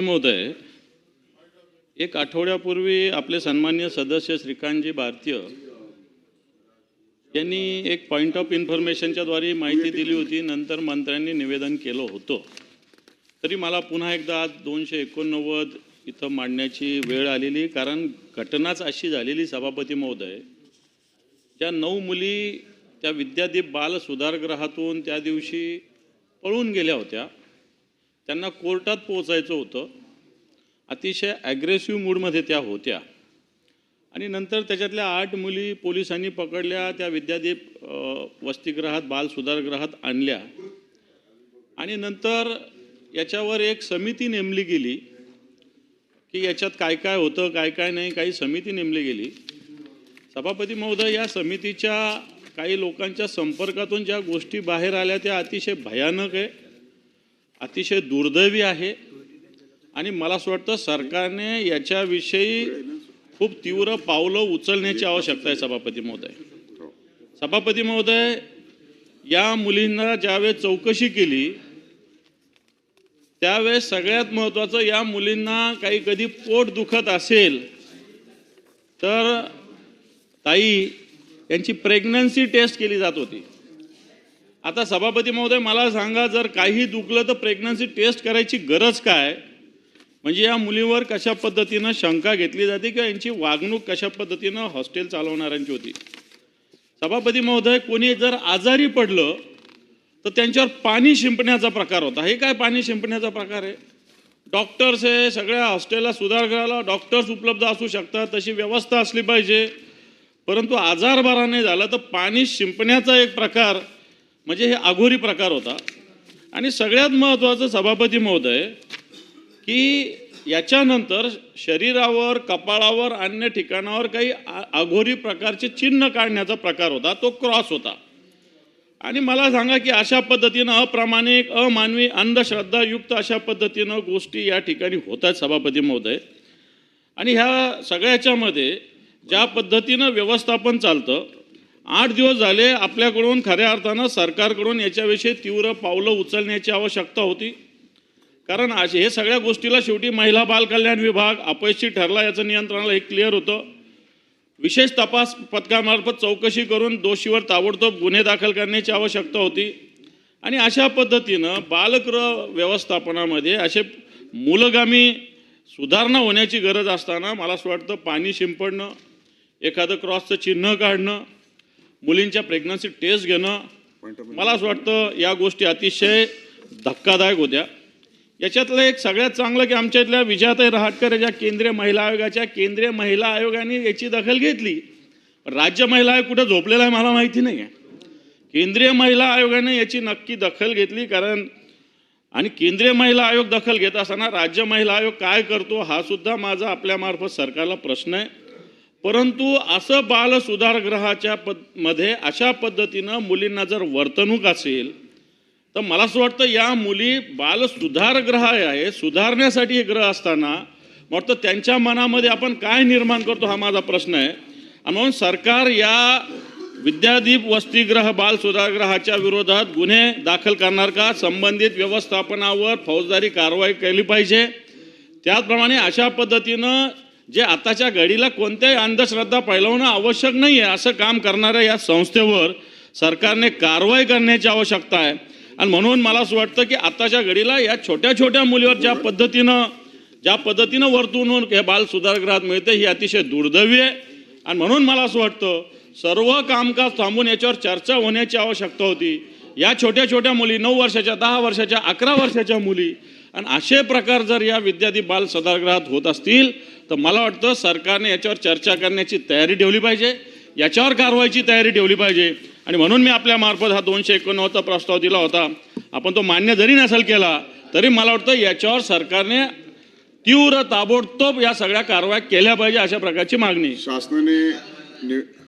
महोदय एक आठवड्यापूर्वी आपले सन्मान्य सदस्य श्रीकांतजी भारतीय यांनी एक पॉईंट ऑफ इन्फॉर्मेशनच्या द्वारे माहिती दिली होती नंतर मंत्र्यांनी निवेदन केलं होतं. तरी मला पुन्हा एकदा आज दोनशे एकोणनव्वद इथं मांडण्याची वेळ आलेली कारण घटनाच अशी झालेली सभापती महोदय ज्या नऊ मुली त्या विद्यादीप बाल सुधारगृहातून त्या दिवशी पळून गेल्या होत्या. त्यांना कोर्टात पोहोचायचं होतं. अतिशय ॲग्रेसिव्ह मूडमध्ये त्या होत्या. आणि नंतर त्याच्यातल्या आठ मुली पोलिसांनी पकडल्या त्या विद्यादीप वसतिगृहात बाल सुधारगृहात आणल्या. आणि नंतर याच्यावर एक समिती नेमली गेली की याच्यात काय काय होतं काय काय नाही काही समिती नेमली गेली. सभापती महोदय या समितीच्या काही लोकांच्या संपर्कातून ज्या गोष्टी बाहेर आल्या त्या अतिशय भयानक आहे. अतिशय दुर्दैवी आहे. आणि मला असं वाटतं सरकारने याच्याविषयी खूप तीव्र पावलं उचलण्याची आवश्यकता आहे सभापती महोदय. सभापती महोदय या मुलींना ज्यावेळेस चौकशी केली त्यावेळेस सगळ्यात महत्त्वाचं या मुलींना काही कधी पोट दुखत असेल तर ताई यांची प्रेग्नन्सी टेस्ट केली जात होती. आता सभापती महोदय मला सांगा जर काही दुखलं तर प्रेग्नन्सी टेस्ट करायची गरज काय? म्हणजे या मुलीवर कशा पद्धतीनं शंका घेतली जाते किंवा यांची वागणूक कशा पद्धतीनं हॉस्टेल चालवणाऱ्यांची होती? सभापती महोदय कोणी जर आजारी पडलं तर त्यांच्यावर पाणी शिंपण्याचा प्रकार होता. हे काय पाणी शिंपण्याचा प्रकार आहे? डॉक्टर्स हे सगळ्या हॉस्टेलला सुधार करायला डॉक्टर्स उपलब्ध असू शकतात तशी व्यवस्था असली पाहिजे. परंतु आजार बरा नाही झाला तर पाणी शिंपण्याचा एक प्रकार म्हणजे हे अघोरी प्रकार होता. आणि सगळ्यात महत्त्वाचं सभापती महोदय की याच्यानंतर शरीरावर कपाळावर अन्य ठिकाणावर काही आ- अघोरी प्रकारचे चिन्ह काढण्याचा प्रकार होता. तो क्रॉस होता. आणि मला सांगा की अशा पद्धतीनं अप्रामाणिक अमानवी अंधश्रद्धायुक्त अशा पद्धतीनं गोष्टी या ठिकाणी होत आहेत सभापती महोदय. आणि ह्या सगळ्याच्यामध्ये ज्या पद्धतीनं व्यवस्थापन चालतं आठ दिवस झाले आपल्याकडून खऱ्या अर्थानं सरकारकडून याच्याविषयी तीव्र पावलं उचलण्याची आवश्यकता होती. कारण असे हे सगळ्या गोष्टीला शेवटी महिला बालकल्याण विभाग अपयशी ठरला याचं नियंत्रणाला हे क्लिअर होतं. विशेष तपास पथकामार्फत चौकशी करून दोषीवर ताबडतोब गुन्हे दाखल करण्याची आवश्यकता होती. आणि अशा पद्धतीनं बालक्र व्यवस्थापनामध्ये असे मूलगामी सुधारणा होण्याची गरज असताना मला असं वाटतं पाणी शिंपडणं एखादं क्रॉसचं चिन्ह काढणं मुलींच्या प्रेग्नन्सी टेस्ट घेणं मला असं वाटतं या गोष्टी अतिशय धक्कादायक होत्या. याच्यातलं एक सगळ्यात चांगलं की आमच्या इथल्या विजयाताई रहाटकर ज्या केंद्रीय महिला आयोगाच्या केंद्रीय महिला आयोगाने याची दखल घेतली. पण राज्य महिला आयोग कुठं झोपलेला आहे मला माहिती नाही आहे केंद्रीय महिला आयोगाने याची नक्की दखल घेतली कारण आणि केंद्रीय महिला आयोग दखल घेत असताना राज्य महिला आयोग काय करतो हा सुद्धा माझा आपल्यामार्फत सरकारला प्रश्न आहे. परंतु असं बाल सुधारगृहाच्या पदमध्ये अशा पद्धतीनं मुलींना जर वर्तणूक असेल तर मला असं वाटतं या मुली बालसुधारगृह आहे सुधारण्यासाठी हे ग्रह असताना वाटतं त्यांच्या मनामध्ये आपण काय निर्माण करतो हा माझा प्रश्न आहे. आणि म्हणून सरकार या विद्यादीप वसतिगृह बाल सुधारगृहाच्या विरोधात गुन्हे दाखल करणार का संबंधित व्यवस्थापनावर फौजदारी कारवाई केली पाहिजे? त्याचप्रमाणे अशा पद्धतीनं जे आताच्या घडीला कोणत्याही अंधश्रद्धा पैलवणं आवश्यक नाही आहे असं काम करणाऱ्या या संस्थेवर सरकारने कारवाई करण्याची आवश्यकता आहे. आणि म्हणून मला असं वाटतं की आताच्या घडीला या छोट्या छोट्या मुलीवर ज्या पद्धतीनं ज्या पद्धतीनं वर्तवणूक हे बाल सुधारगृहात मिळते ही अतिशय दुर्दैवी आहे. आणि म्हणून मला असं वाटतं सर्व कामकाज थांबून याच्यावर चर्चा होण्याची आवश्यकता होती. या छोट्या छोट्या मुली नऊ वर्षाच्या दहा वर्षाच्या अकरा वर्षाच्या मुली आणि असे प्रकार जर या विद्यार्थी बाल सभागृहात होत असतील तर मला वाटतं सरकारने याच्यावर चर्चा करण्याची तयारी ठेवली पाहिजे. याच्यावर कारवाईची तयारी ठेवली पाहिजे. आणि म्हणून मी आपल्यामार्फत हा दोनशे एकोणनव्वदचा प्रस्ताव दिला होता. आपण तो मान्य जरी नसेल केला तरी मला वाटतं याच्यावर सरकारने तीव्र ताबडतोब या सगळ्या कारवाया केल्या पाहिजे अशा प्रकारची मागणी. शासनाने